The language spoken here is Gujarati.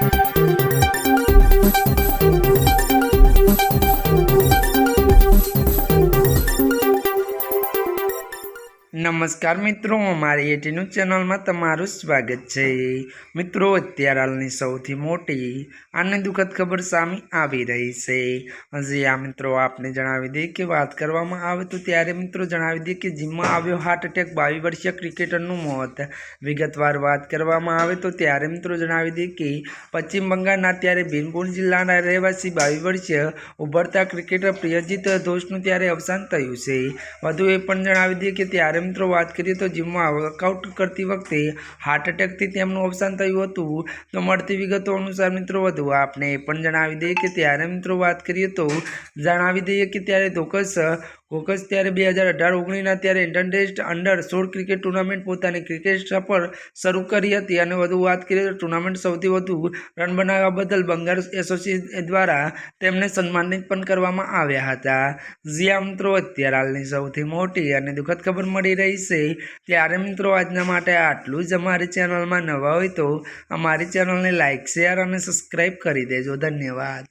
Thank you. નમસ્કાર મિત્રો, અમારી એટીનું ચેનલમાં તમારું સ્વાગત છે. મિત્રો, અત્યારે હાલની સૌથી મોટી અને દુઃખદ ખબર સામે આવી રહી છે. હજી આ મિત્રો, આપને જણાવી દઈએ કે વાત કરવામાં આવે તો ત્યારે મિત્રો જણાવી દઈએ કે જીમમાં આવ્યો હાર્ટ એટેક બાવીસ વર્ષીય ક્રિકેટરનું મોત. વિગતવાર વાત કરવામાં આવે તો ત્યારે મિત્રો જણાવી દઈએ કે પશ્ચિમ બંગાળના ત્યારે ભીમપુર જિલ્લાના રહેવાસી બાવીસ વર્ષીય ઉભરતા ક્રિકેટર પ્રિયજીત ધોષનું ત્યારે અવસાન થયું છે. વધુ એ પણ જણાવી દઈએ કે ત્યારે મિત્રો વાત કરીએ તો જીમમાં વર્કઆઉટ કરતી વખતે હાર્ટ એટેકથી તેમનું અવસાન થયું હતું. તો મળતી વિગતો અનુસાર મિત્રો વધુ આપને એ પણ જણાવી દઈએ કે ત્યારે મિત્રો વાત કરીએ તો જણાવી દઈએ કે ત્યારે ધોકસ કોકસ ત્યારે બે હજાર અઢાર ઓગણીસના ત્યારે ઇન્ટરનેસ્ટ અંડર સોળ ક્રિકેટ ટુર્નામેન્ટ પોતાની ક્રિકેટ સફર શરૂ કરી હતી અને વધુ વાત કરીએ તો ટુર્નામેન્ટ સૌથી વધુ રન બનાવવા બદલ બંગાળ એસોસિએશન દ્વારા તેમને સન્માનિત પણ કરવામાં આવ્યા હતા. જ્યાં મિત્રો, અત્યારે હાલની સૌથી મોટી અને દુઃખદ ખબર મળી રહી છે ત્યારે મિત્રો, આજના માટે આટલું જ અમારી ચેનલમાં નવા હોય તો અમારી ચેનલને લાઇક શેર અને સબસ્ક્રાઈબ કરી દેજો. ધન્યવાદ.